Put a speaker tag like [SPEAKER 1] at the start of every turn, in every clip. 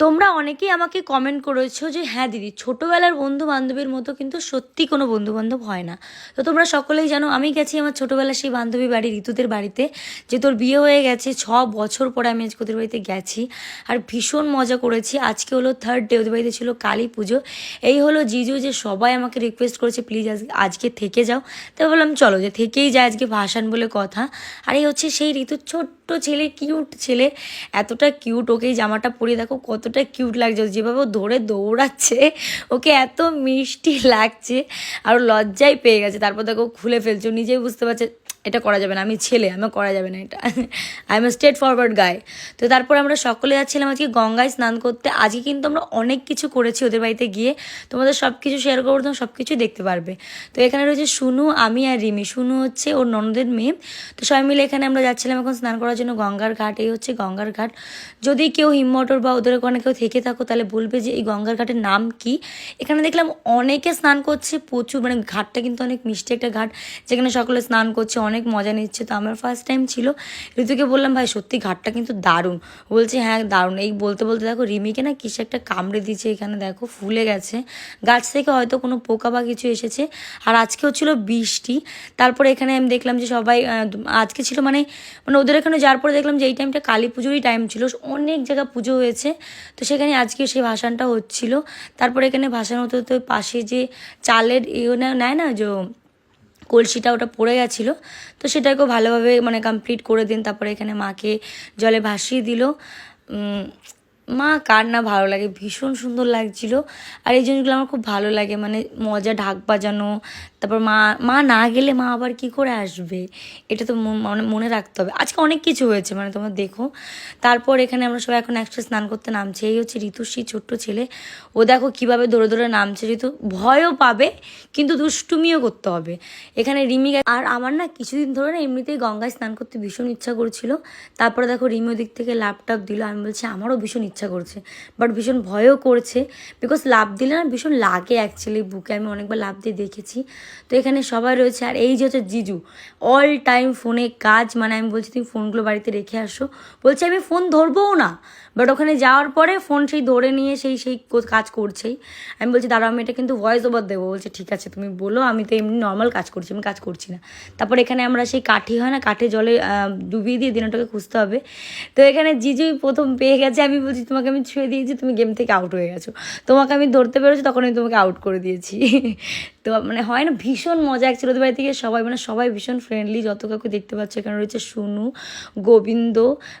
[SPEAKER 1] তোমরা অনেকেই আমাকে কমেন্ট করেছ যে হ্যাঁ দিদি, ছোটোবেলার বন্ধু বান্ধবীর মতো কিন্তু সত্যি কোনো বন্ধু বান্ধব হয় না। তো তোমরা সকলেই জানো, আমি গেছি আমার ছোটোবেলার সেই বান্ধবী বাড়ি ঋতুদের বাড়িতে, যে তোর বিয়ে হয়ে গেছে, ছ বছর পরে আমি আজকে ওদের বাড়িতে গেছি। আর ভীষণ মজা করেছি। আজকে হলো থার্ড ডে ওদের বাড়িতে ছিল কালী পুজো। এই হলো জিজু যে সবাই আমাকে রিকোয়েস্ট করেছে প্লিজ আজকে থেকে যাও। তো বললাম চলো, যে থেকেই যায় আজকে ভাসান বলে কথা। আর এই হচ্ছে সেই ঋতুর ছোট্ট ছেলে কিউট ছেলে, এতটা কিউট ওকে জামাটা পরিয়ে দেখো কতটা কিউট লাগছে, যেভাবে ও ধরে দৌড়াচ্ছে, ওকে এত মিষ্টি লাগছে, আর লজ্জাই পেয়ে গেছে। তারপর দেখো খুলে ফেলছে নিজেই বুঝতে পারছে এটা করা যাবে না, আমি ছেলে আমার করা যাবে না এটা। আই এম স্ট্রেট ফরওয়ার্ড গায়ে তো তারপর আমরা সকলে যাচ্ছিলাম আজকে গঙ্গায় স্নান করতে। আজকে কিন্তু আমরা অনেক কিছু করেছি ওদের বাড়িতে গিয়ে। তোমাদের সব কিছু শেয়ার করব তোমরা সব কিছুই দেখতে পারবে। তো এখানে রয়েছে সুনু, আমি আর রিমি। সুনু হচ্ছে ওর ননদের মেয়ে। তো সবাই মিলে এখানে আমরা যাচ্ছিলাম এখন স্নান করার জন্য গঙ্গার ঘাট, এই হচ্ছে গঙ্গার ঘাট। যদি কেউ হিমমটর বা ওদের ওখানে কেউ থেকে থাকো, তাহলে বলবে যে এই গঙ্গার ঘাটের নাম কি? এখানে দেখলাম অনেকে স্নান করছে, প্রচুর মানে ঘাটটা কিন্তু অনেক মিষ্টি একটা ঘাট। যেখানে সকলে স্নান করছে, অনেক মজা নিচ্ছে। তো আমার ফার্স্ট টাইম ছিল। ঋতুকে বললাম, ভাই, সত্যি ঘাটটা কিন্তু দারুণ। বলছে হ্যাঁ দারুণ। এই বলতে বলতে দেখো, রিমিকে না কিসে একটা কামড়ে দিয়েছে এখানে, দেখো, ফুলে গেছে। গাছ থেকে হয়তো কোনো পোকা বা কিছু এসেছে। আর আজকেও ছিল বৃষ্টি। তারপরে এখানে আমি দেখলাম যে সবাই আজকে ছিল মানে মানে ওদের এখানে যাওয়ার পরে দেখলাম যে এই টাইমটা কালী পুজোরই টাইম ছিল। অনেক জায়গা পুজো হয়েছে। তো সেখানে আজকে সেই ভাসানটা হচ্ছিল। তারপরে এখানে ভাসান হতে হতে পাশে যে চালের ইয়ে নেয় না, যে কলসিটা ওটা পড়ে গেছিল, তো সেটাকেও ভালোভাবে মানে কমপ্লিট করে দিন, তারপরে এখানে মাকে জলে ভাসিয়ে দিল। মা, কার না ভালো লাগে? ভীষণ সুন্দর লাগছিল। আর এই জিনিসগুলো আমার খুব ভালো লাগে মানে মজা, ঢাক বাজানো। তারপর মা মা না গেলে মা আবার কি করে আসবে? এটা তো মন- মনে রাখতে হবে। আজকে অনেক কিছু হয়েছে মানে তোমরা দেখো। তারপর এখানে আমরা সবাই এখন একসাথে স্নান করতে নামছে। এই হচ্ছে ঋতুশ্রী ছোট্ট ছেলে। ও দেখো কীভাবে দৌড়ে দৌড়ে নামছে, ঋতু। ভয়ও পাবে, কিন্তু দুষ্টুমিও করতে হবে। এখানে রিমি আর আমার না কিছুদিন ধরে না এমনিতেই গঙ্গায় স্নান করতে ভীষণ ইচ্ছা করছিল। তারপরে দেখো রিমি ওদিক থেকে ল্যাপটপ দিল। আমি বলছি, আমারও ভীষণ করছে বাট ভীষণ ভয়ও করছে বিকজ লাভ দিলে না ভীষণ লাগে অ্যাকচুয়ালি বুকে আমি অনেকবার লাভ দিয়ে দেখেছি। তো এখানে সবাই রয়েছে, আর এই যে হচ্ছে জিজু অল টাইম ফোনে কাজ মানে আমি বলছি তুমি ফোনগুলো বাড়িতে রেখে আসো। বলছে আমি ফোন ধরবও না বাট ওখানে যাওয়ার পরে ফোন সেই ধরে নিয়ে সেই সেই কাজ করছেই। আমি বলছি, দাঁড়াও, আমি এটা কিন্তু ভয়েস ওভার দেবো। বলছে, ঠিক আছে, তুমি বলো, আমি তো এমনি নর্মাল কাজ করছি, আমি কাজ করছি না। তারপর এখানে আমরা সেই কাঠি হয় না, কাঠে জলে ডুবিয়ে দিয়ে দিনটাকে খুঁজতে হবে। তো এখানে জিজুই প্রথম পেয়ে গেছে, আমি বলছি তোমাকে আমি ছুঁয়ে দিয়েছি, তুমি গেম থেকে আউট হয়ে গেছো। তোমাকে আমি ধরতে পেরেছি, তখন আমি তোমাকে আউট করে দিয়েছি। তো মানে হয় না, ভীষণ মজা একছিল ওদের বাড়ি থেকে সবাই মানে সবাই ভীষণ ফ্রেন্ডলি যত কাউকে দেখতে পাচ্ছ। এখানে রয়েছে সোনু, গোবিন্দ,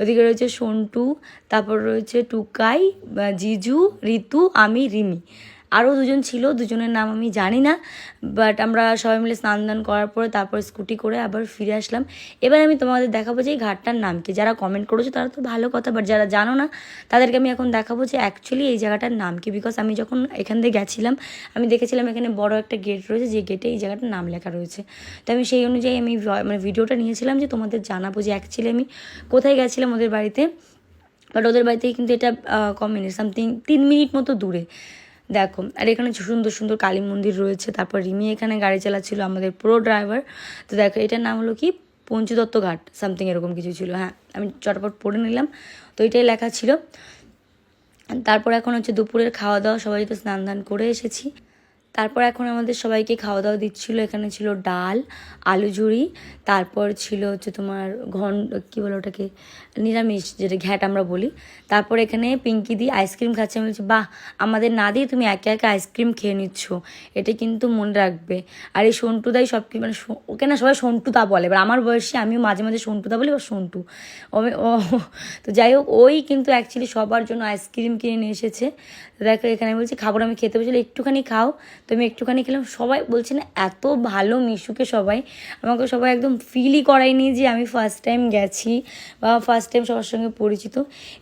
[SPEAKER 1] ওদিকে রয়েছে সন্টু, তারপর রয়েছে টুকাই জিজু, ঋতু, আমি, রিমি। আরও দুজন ছিল, দুজনের নাম আমি জানি না বাট আমরা সবাই মিলে স্নান দান করার পরে তারপর স্কুটি করে আবার ফিরে আসলাম। এবার আমি তোমাদের দেখাবো যে এই ঘাটটার নাম কি। যারা কমেন্ট করেছ তারা তো ভালো কথা বাট যারা জানো না, তাদেরকে আমি এখন দেখাবো যে অ্যাকচুয়ালি এই জায়গাটার নাম কি। বিকজ আমি যখন এখান থেকে গেছিলাম, আমি দেখেছিলাম এখানে বড় একটা গেট রয়েছে, যে গেটে এই জায়গাটার নাম লেখা রয়েছে। তো আমি সেই অনুযায়ী আমি মানে ভিডিওটা নিয়েছিলাম যে তোমাদের জানাব যে অ্যাকচুয়ালি আমি কোথায় গেছিলাম ওদের বাড়িতে। বাট ওদের বাড়িতে কিন্তু এটা কম মিনিট সামথিং তিন মিনিট মতো দূরে। দেখো, আর এখানে সুন্দর সুন্দর কালী মন্দির রয়েছে, তারপর রিমি এখানে গাড়ি চালাচ্ছিল আমাদের প্রো ড্রাইভার তো দেখো, এটার নাম হলো কি? পঞ্চদত্ত ঘাট সামথিং এরকম কিছু ছিল হ্যাঁ আমি চটপট পড়ে নিলাম। তো এটাই লেখা ছিল। তারপর এখন হচ্ছে দুপুরের খাওয়া দাওয়া সবাই তো স্নান দান করে এসেছি। তারপর এখন আমাদের সবাইকে খাওয়া দাওয়া দিচ্ছিল। এখানে ছিল ডাল, আলু ঝুড়ি, তারপর ছিল হচ্ছে তোমার ঘন, কী বলে ওটাকে, নিরামিষ যেটা ঘ্যাট আমরা বলি। তারপর এখানে পিঙ্কি দি আইসক্রিম খাচ্ছে। আমি বলছি, বাহ, আমাদের না দিয়ে তুমি একে একে আইসক্রিম খেয়ে নিচ্ছ। এটা কিন্তু মনে রাখবে। আর এই সন্টুদাই সব কিছু মানে ওকে না সবাই সন্টুদা বলে। এবার আমার বয়সে, আমিও মাঝে মাঝে সন্টুদা বলি বা সন্টু। ও, তো যাই হোক, ওই কিন্তু অ্যাকচুয়ালি সবার জন্য আইসক্রিম কিনে নিয়ে এসেছে। দেখো এখানে বলছি, খাবার আমি খেতে বলছি, একটুখানি খাও। তো আমি একটুখানি খেলাম। সবাই বলছে না, এত ভালো মিশুকে সবাই। আমাকে সবাই একদম ফিলই করায়নি যে আমি ফার্স্ট টাইম গেছি বা ফার্স্ট টাইম সবার সঙ্গে পরিচিত।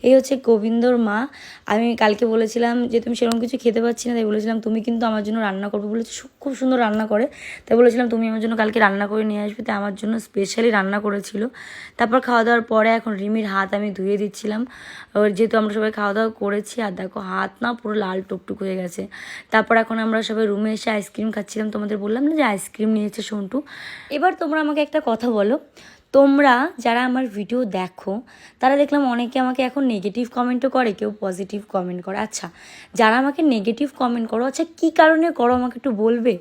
[SPEAKER 1] এই হচ্ছে গোবিন্দর মা। আমি কালকে বলেছিলাম যে, তুমি সেরকম কিছু খেতে পাচ্ছি না। তাই বলেছিলাম, তুমি কিন্তু আমার জন্য রান্না করবে। বলেছে খুব সুন্দর রান্না করে। তাই বলেছিলাম, তুমি আমার জন্য কালকে রান্না করে নিয়ে আসবে। তাই আমার জন্য স্পেশালি রান্না করেছিল। তারপর খাওয়া দাওয়ার পরে এখন রিমির হাত আমি ধুয়ে দিচ্ছিলাম। যেহেতু আমরা সবাই খাওয়া দাওয়া করেছি, আর দেখো হাত না পুরো লাল টুকটুক হয়ে গেছে। তারপর এখন আমরা সবাই রুমে এসে আইসক্রিম খাচ্ছিলাম, তোমাদের বললাম না যে আইসক্রিম নিয়েছে সন্টু? এবার তোমরা আমাকে একটা কথা বলো। তোমরা যারা আমার ভিডিও দেখো, তারা দেখলাম অনেকে আমাকে এখন নেগেটিভ কমেন্টও করে, কেউ পজিটিভ কমেন্ট করে। আচ্ছা যারা আমাকে নেগেটিভ কমেন্ট করো আচ্ছা কী কারণে করো আমাকে একটু বলবে?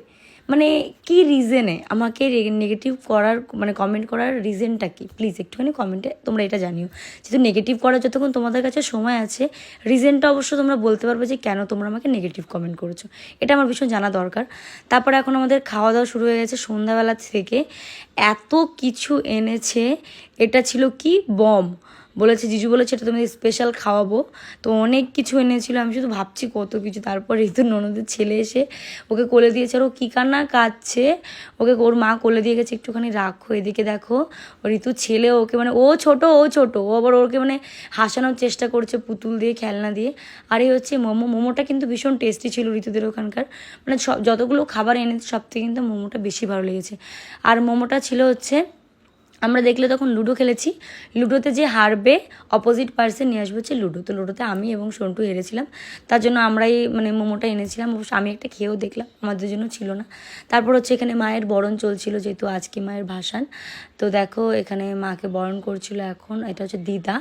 [SPEAKER 1] মানে কি রিজনে আমাকে নেগেটিভ করার মানে কমেন্ট করার রিজনটা কি? প্লিজ একটুখানি কমেন্টে তোমরা এটা জানিও। যেহেতু নেগেটিভ করার যতক্ষণ তোমাদের কাছে সময় আছে রিজনটা অবশ্য তোমরা বলতে পারবে যে কেন তোমরা আমাকে নেগেটিভ কমেন্ট করেছ। এটা আমার ভীষণ জানা দরকার। তারপরে এখন আমাদের খাওয়া দাওয়া শুরু হয়ে গেছে সন্ধ্যাবেলা থেকে। এত কিছু এনেছে, এটা ছিল কি? বম বলেছে, জিজু বলেছে এটা তুমি স্পেশাল খাওয়াবো। তো অনেক কিছু এনেছিল, আমি শুধু ভাবছি কত কিছু। তারপর ঋতু ননদের ছেলে এসে ওকে কোলে দিয়েছে আর ও কী কান্না কাঁদছে ওকে ওর মা কোলে দিয়ে গেছে, একটুখানি রাখো এদিকে দেখো। ও ঋতুর ছেলে ওকে মানে ও ছোট ও ছোট, ও আবার ওকে মানে হাসানোর চেষ্টা করছে পুতুল দিয়ে, খেলনা দিয়ে। আর এই হচ্ছে মোমো, মোমোটা কিন্তু ভীষণ টেস্টি ছিল ঋতুদের ওখানকার। মানে সব যতগুলো খাবার এনেছে সব থেকে কিন্তু মোমোটা বেশি ভালো লেগেছে। আর মোমোটা ছিল হচ্ছে আমরা দেখলে তখন লুডো খেলেছি। লুডোতে যে হারবে অপোজিট পার্সন নিয়ে আসবে হচ্ছে লুডো। তো লুডোতে আমি এবং সন্টু হেরেছিলাম। তার জন্য আমরাই মানে মোমোটা এনেছিলাম। অবশ্য আমি একটা খেয়েও দেখলাম। আমাদের জন্য ছিল না। তারপর হচ্ছে এখানে মায়ের বরণ চলছিল যেহেতু আজকে মায়ের ভাসান। তো দেখো এখানে মাকে বরণ করছিল এখন। এটা হচ্ছে দিদা,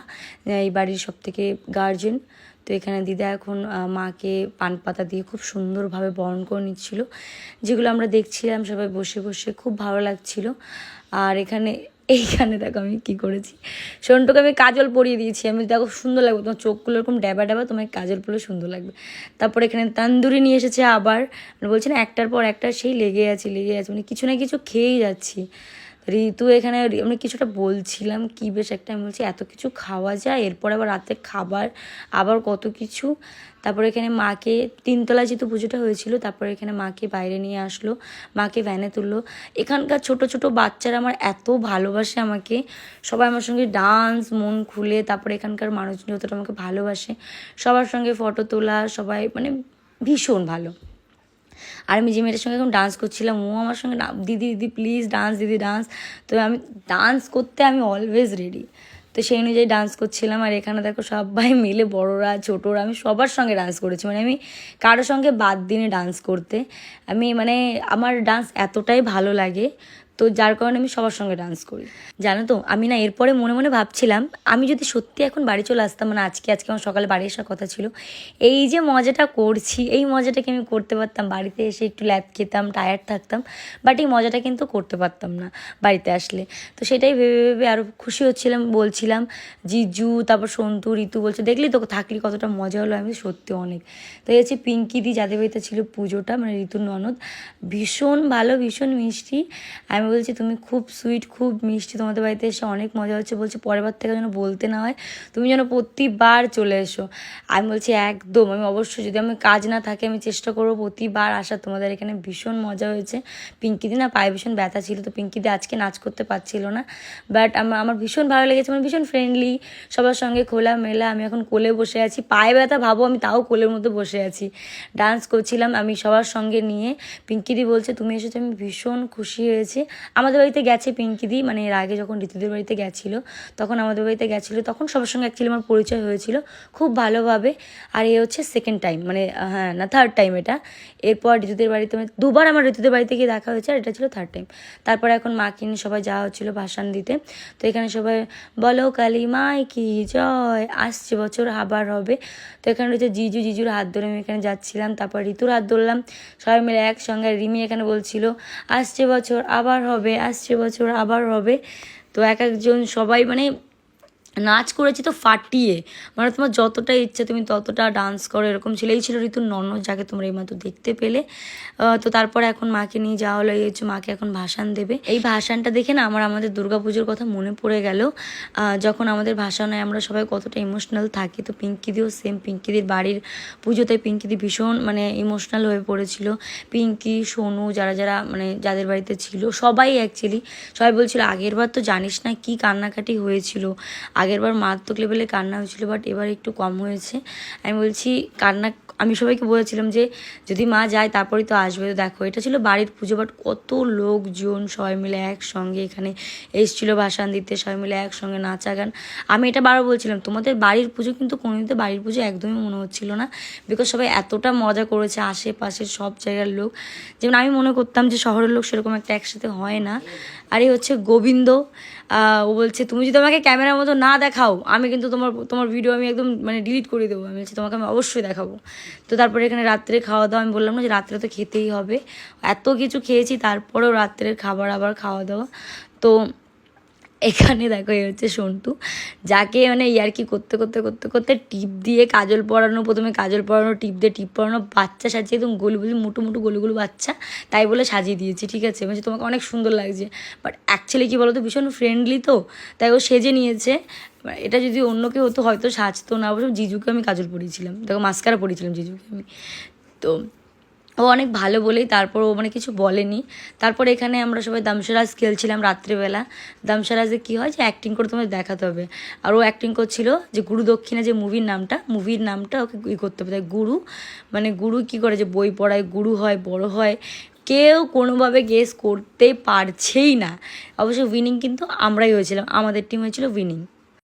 [SPEAKER 1] এই বাড়ির সব থেকে গার্জেন তো এখানে দিদা এখন মাকে পান পাতা দিয়ে খুব সুন্দরভাবে বরণ করে নিচ্ছিল। যেগুলো আমরা দেখছিলাম সবাই বসে বসে খুব ভালো লাগছিল। আর এখানে এইখানে দেখো আমি কি করেছি। সন্টুকে আমি কাজল পরিয়ে দিয়েছি। আমি দেখো সুন্দর লাগবে, তোমার চোখগুলো এরকম ড্যাবা ড্যাবা, তোমার কাজল পরলে সুন্দর লাগবে। তারপর এখানে তান্দুরি নিয়ে এসেছে আবার। মানে বলছি না, একটার পর একটা সেই লেগে আছে লেগে আছে। মানে কিছু না কিছু খেয়েই যাচ্ছি। ঋতু এখানে আমি কিছুটা বলছিলাম কি বেশ একটা আমি বলছি, এত কিছু খাওয়া যায়, এরপর আবার রাতে খাবার, আবার কত কিছু। তারপর এখানে মাকে, তিনতলা যেহেতু পুজোটা হয়েছিল, তারপর এখানে মাকে বাইরে নিয়ে আসলো, মাকে ভ্যানে তুললো। এখানকার ছোট ছোট বাচ্চারা আমার এত ভালোবাসে আমাকে। সবাই আমার সঙ্গে ডান্স মন খুলে, তারপরে এখানকার মানুষজন যতটা আমাকে ভালোবাসে, সবার সঙ্গে ফটো তোলা, সবাই মানে ভীষণ ভালো। আর আমি যে মেয়েটার সঙ্গে এখন ডান্স করছিলাম, ও আমার সঙ্গে দিদি দিদি প্লিজ ডান্স দিদি ডান্স তো আমি ডান্স করতে আমি অলওয়েজ রেডি তো সেই অনুযায়ী ডান্স করছিলাম, আর এখানে দেখো সবাই মিলে বড়রা, ছোটরা, আমি সবার সঙ্গে ডান্স করেছি। মানে আমি কারোর সঙ্গে বাদ দিনে ডান্স করতে। আমি মানে আমার ডান্স এতটাই ভালো লাগে তো যার কারণে আমি সবার সঙ্গে ডান্স করি। জানো তো, আমি না এরপরে মনে মনে ভাবছিলাম, আমি যদি সত্যি এখন বাড়ি চলে আসতাম মানে আজকে আজকে আমার সকালে বাড়ি আসার কথা ছিল, এই যে মজাটা করছি, এই মজাটাকে আমি করতে পারতাম, বাড়িতে এসে একটু ল্যাদ খেতাম টায়ার্ড থাকতাম বাট এই মজাটা কিন্তু করতে পারতাম না বাড়িতে আসলে। তো সেটাই ভেবে ভেবে আরও খুশি হচ্ছিলাম, বলছিলাম, জিজু, তারপর সন্তু, ঋতু বলছে, দেখলি তো থাকলি কতটা মজা হলো, আমি সত্যি অনেক। তো এই হচ্ছে পিঙ্কি দি, যাদের বাড়িতে ছিল পুজোটা মানে ঋতুর ননদ। ভীষণ ভালো, ভীষণ মিষ্টি। আমি বলছি, তুমি খুব সুইট খুব মিষ্টি। তোমাদের বাড়িতে এসে অনেক মজা হচ্ছে। বলছি, পরের বার থেকে যেন বলতে না হয়, তুমি যেন প্রতিবার চলে এসো। আমি বলছি, একদম। আমি অবশ্যই যদি আমি কাজ না থাকে, আমি চেষ্টা করব প্রতিবার আসা তোমাদের এখানে ভীষণ মজা হয়েছে। পিঙ্কিদি না পায়ে ভীষণ ব্যথা ছিল, তো পিঙ্কিদি আজকে নাচ করতে পারছিল না। বাট আমার আমার ভীষণ ভালো লেগেছে মানে ভীষণ ফ্রেন্ডলি সবার সঙ্গে খোলা মেলা আমি এখন কোলে বসে আছি। পায়ে ব্যথা ভাবো, আমি তাও কোলের মধ্যে বসে আছি। ডান্স করছিলাম আমি সবার সঙ্গে নিয়ে। পিঙ্কিদি বলছে, তুমি এসেছ, আমি ভীষণ খুশি হয়েছি। আমাদের বাড়িতে গেছে পিঙ্কিদি মানে এর আগে যখন ঋতুদের বাড়িতে গেছিল, তখন আমাদের বাড়িতে গেছিল, তখন সবার সঙ্গে অ্যাকচুয়ালি আমার পরিচয় হয়েছিল খুব ভালোভাবে। আর এ হচ্ছে সেকেন্ড টাইম মানে হ্যাঁ না থার্ড টাইম এটা। এরপর ঋতুদের বাড়িতে মানে দুবার আমার ঋতুদের বাড়িতে গিয়ে দেখা হয়েছে, আর এটা ছিল থার্ড টাইম তারপরে এখন মাকে নিয়ে সবাই যাওয়া হচ্ছিল ভাসান দিতে। তো এখানে সবাই, বলো কালী মাই কি জয়? আসছে বছর, আবার হবে। তো এখানে রয়েছে জিজু, জিজুর হাত ধরে আমি এখানে যাচ্ছিলাম, তারপর ঋতুর হাত ধরলাম। সবাই মিলে একসঙ্গে, রিমি এখানে বলছিল, আসছে বছর, আবার হবে আসছে বছর আবার হবে। তো এক একজন সবাই মানে নাচ করেছি তো ফাটিয়ে। মানে তোমার যতটা ইচ্ছে তুমি ততটা ডান্স করো, এরকম ছিল। এই ছিল ঋতুর ননদ, যাকে তোমরা এইমাত্র দেখতে পেলে। তো তারপরে এখন মাকে নিয়ে যাওয়া হলো। এই হচ্ছে মাকে এখন ভাসান দেবে। এই ভাসানটা দেখে না আমার আমাদের দুর্গাপুজোর কথা মনে পড়ে গেল। যখন আমাদের হয় আমরা সবাই কতটা ইমোশনাল থাকি, তো পিঙ্কিদিও সেম পিঙ্কিদির বাড়ির পুজোতে পিঙ্কিদি ভীষণ মানে ইমোশনাল হয়ে পড়েছিল। পিঙ্কি, সোনু, যারা যারা মানে যাদের বাড়িতে ছিল, সবাই অ্যাকচুয়ালি সবাই বলছিল, আগের বার তো জানিস না কি কান্নাকাটি হয়েছিল। আগের বার মারাত্মক লেভেলে কান্না হয়েছিল বাট এবার একটু কম হয়েছে। আমি বলছি, কান্না, আমি সবাইকে বলেছিলাম যে, যদি মা যায় তারপরেই তো আসবে। তো দেখো, এটা ছিল বাড়ির পুজো বাট কত লোকজন সবাই মিলে একসঙ্গে এখানে এসেছিল, ভাসান দিতে, সবাই মিলে একসঙ্গে নাচা গান। আমি এটা বারবার বলছিলাম, তোমাদের বাড়ির পুজো কিন্তু কোনোদিন তো বাড়ির পুজো একদমই মনে হচ্ছিল না বিকজ সবাই এতটা মজা করেছে, আশেপাশের সব জায়গার লোক। যেমন আমি মনে করতাম যে, শহরের লোক সেরকম একটা একসাথে হয় না। আর এই হচ্ছে গোবিন্দ ও বলছে, তুমি যদি আমাকে ক্যামেরার মতো না দেখাও, আমি কিন্তু তোমার তোমার ভিডিও আমি একদম মানে ডিলিট করে দেবো। আমি বলছি, তোমাকে আমি অবশ্যই দেখাবো। তো তারপরে এখানে রাত্রে খাওয়া দাওয়া আমি বললাম না যে রাত্রে তো খেতেই হবে। এত কিছু খেয়েছি, তারপরেও রাত্রের খাবার আবার খাওয়া দাওয়া। তো এখানে দেখো, এই হচ্ছে সন্টু। যাকে মানে ইয়ার্কি করতে করতে করতে করতে টিপ দিয়ে কাজল পরানো, প্রথমে কাজল পরানো, টিপ দিয়ে টিপ পরানো, বাচ্চা সাজিয়ে একদম গোল গোল, মুটু মুটু গোলু গোলু বাচ্চা তাই বলে সাজিয়ে দিয়েছি, ঠিক আছে? বলছি তোমাকে অনেক সুন্দর লাগছে। বাট অ্যাকচুয়ালি কী বলো তো ভীষণ ফ্রেন্ডলি তো, তাই ও সেজে নিয়েছে। এটা যদি অন্য কেউ হতো, হয়তো সাজতো না। অবশ্য জিজুকে আমি কাজল পরিয়েছিলাম। দেখো মাস্কারা পরিয়েছিলাম জিজুকে আমি। তো ও অনেক ভালো বলেই তারপর ও মানে কিছু বলেনি। তারপর এখানে আমরা সবাই দামসারাজ খেলছিলাম রাত্রিবেলা। দামসারাজে কী হয় যে অ্যাক্টিং করে তোমাদের দেখাতে হবে। আর ও অ্যাক্টিং করছিল যে গুরু দক্ষিণা যে মুভির নামটা মুভির নামটা ওকে ই করতে হবে। তাই গুরু মানে গুরু কী করে যে বই পড়ায়, গুরু হয়, বড় হয়, কেউ কোনোভাবে গেস করতে পারছেই না। অবশ্য উইনিং কিন্তু আমরাই হয়েছিলাম। আমাদের টিম হয়েছিল উইনিং